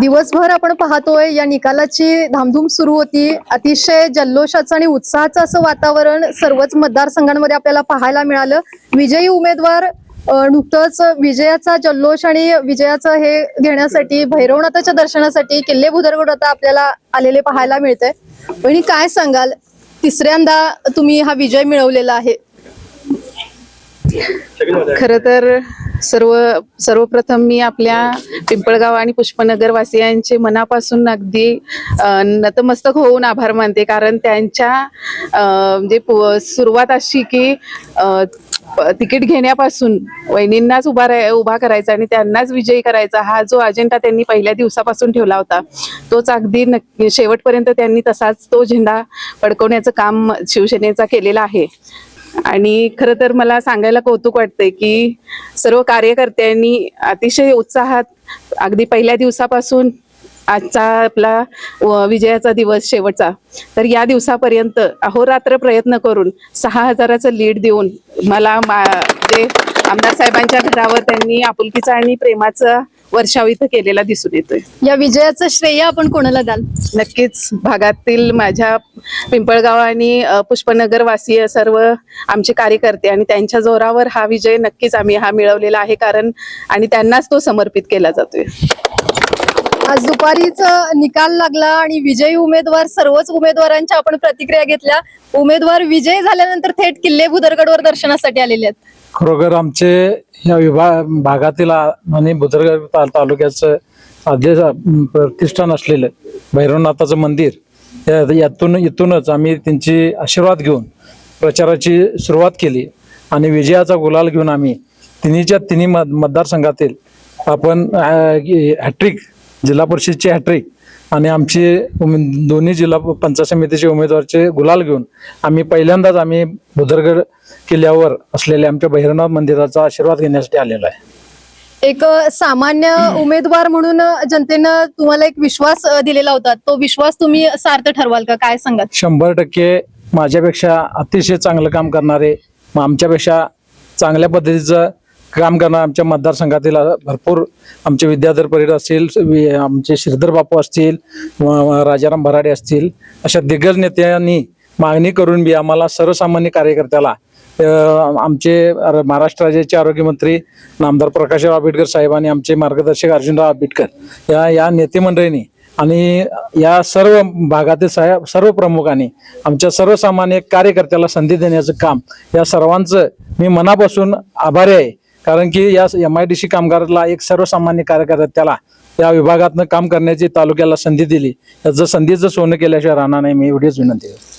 दिवसभर आपण पाहतोय या निकालाची धामधूम सुरू होती. अतिशय जल्लोषाचं आणि उत्साहाचं असं वातावरण सर्वच मतदारसंघांमध्ये आपल्याला पाहायला मिळालं. विजयी उमेदवार नुकतंच विजयाचा जल्लोष आणि विजयाचं हे घेण्यासाठी भैरवनाथाच्या दर्शनासाठी किल्ले भुदरगड आता आपल्याला आलेले पाहायला मिळते आणि काय सांगाल? तिसऱ्यांदा तुम्ही हा विजय मिळवलेला आहे. खर तर सर्व सर्वप्रथम मी आपल्या पिंपळगाव आणि पुष्पनगर वासियांचे मनापासून अगदी नतमस्तक होऊन आभार मानते. कारण त्यांच्या म्हणजे पु- सुरुवात अशी की तिकीट घेण्यापासून वहिनींनाच उभा राह- उभा करायचा आणि त्यांनाच विजयी करायचा. हा जो अजेंडा त्यांनी पहिल्या दिवसापासून ठेवला होता तोच अगदी नक्की शेवटपर्यंत त्यांनी तसाच तो झेंडा फडकवण्याचं काम शिवसेनेचा केलेला आहे. आणि खरं तर मला सांगायला कौतुक वाटतंय की सर्व कार्यकर्त्यांनी अतिशय उत्साहात अगदी पहिल्या दिवसापासून आजचा आपला व- विजयाचा दिवस शेवटचा. तर या दिवसापर्यंत अहोरात्र प्रयत्न करून सहा हजाराचं लीड देऊन मला मा- ते आमदार साहेबांच्या घरावर त्यांनी आपुलकीचा आणि प्रेमाचा वर्षाव इथं केलेला दिसून येतोय. या विजयाचं श्रेय आपण कोणाला द्याल? नक्कीच भागातील माझ्या पिंपळगाव आणि पुष्पनगर वासीय सर्व आमचे कार्यकर्ते आणि त्यांच्या जोरावर हा विजय नक्कीच आम्ही हा मिळवलेला आहे कारण आणि त्यांनाच तो समर्पित केला जातोय. आज दुपारीच निकाल लागला आणि विजयी उमेदवार सर्वच उमेदवारांच्या आपण प्रतिक्रिया घेतल्या. उमेदवार विजय झाल्यानंतर थेट किल्ले भुदरगडवर दर्शनासाठी आलेले आहेत. खरोखर आमचे या विभाग भागातील म्हणजे आणि तालुक्याचं आद्य प्रतिष्ठान असलेलं भैरवनाथाचं मंदिर या- यातून इथूनच आम्ही त्यांची आशीर्वाद घेऊन प्रचाराची सुरुवात केली. आणि विजयाचा गुलाल घेऊन आम्ही तिन्हीच्या तिन्ही मत मतदारसंघातील आपण हॅट्रिक जिल्हा परिषदची हॅट्रिक आणि आमची दोन्ही जिल्हा पंचायत समितीचे उमेदवारचे गुलाल घेऊन आम्ही पहिल्यांदाच आम्ही बुधरगड किल्ल्यावर असलेल्या आमच्या भैरवनाथ मंदिराचा आशीर्वाद घेण्यासाठी आलेलो आहे. एक सामान्य उमेदवार म्हणून जनतेनं तुम्हाला एक विश्वास दिलेला होता. तो विश्वास तुम्ही सार्थ ठरवाल का? काय सांगाल? शंभर टक्के माझ्यापेक्षा अतिशय चांगलं काम करणारे मग आमच्यापेक्षा चांगल्या पद्धतीचं काम करणं आमच्या मतदारसंघातील भरपूर आमचे विद्याधर परीड असतील आमचे श्रीधर बापू असतील राजाराम भराडे असतील अशा दिग्गज नेत्यांनी मागणी करून बी आम्हाला सर्वसामान्य कार्यकर्त्याला आमचे महाराष्ट्र राज्याचे आरोग्यमंत्री नामदार प्रकाशराव आंबेडकर साहेब आणि आमचे मार्गदर्शक अर्जुनराव आंबेडकर या या नेतेमंडळींनी आणि या सर्व भागातील साहेब सर्व प्रमुखांनी आमच्या सर्वसामान्य कार्यकर्त्याला संधी देण्याचं काम या सर्वांचं मी मनापासून आभारी आहे. कारण की या एम आय डी सी कामगाराला एक सर्वसामान्य कार्यकर्त्याला या विभागातनं काम करण्याची तालुक्याला संधी दिली. त्याचं संधीचं सोनं केल्याशिवाय राहणार नाही मी एवढीच विनंती करतो.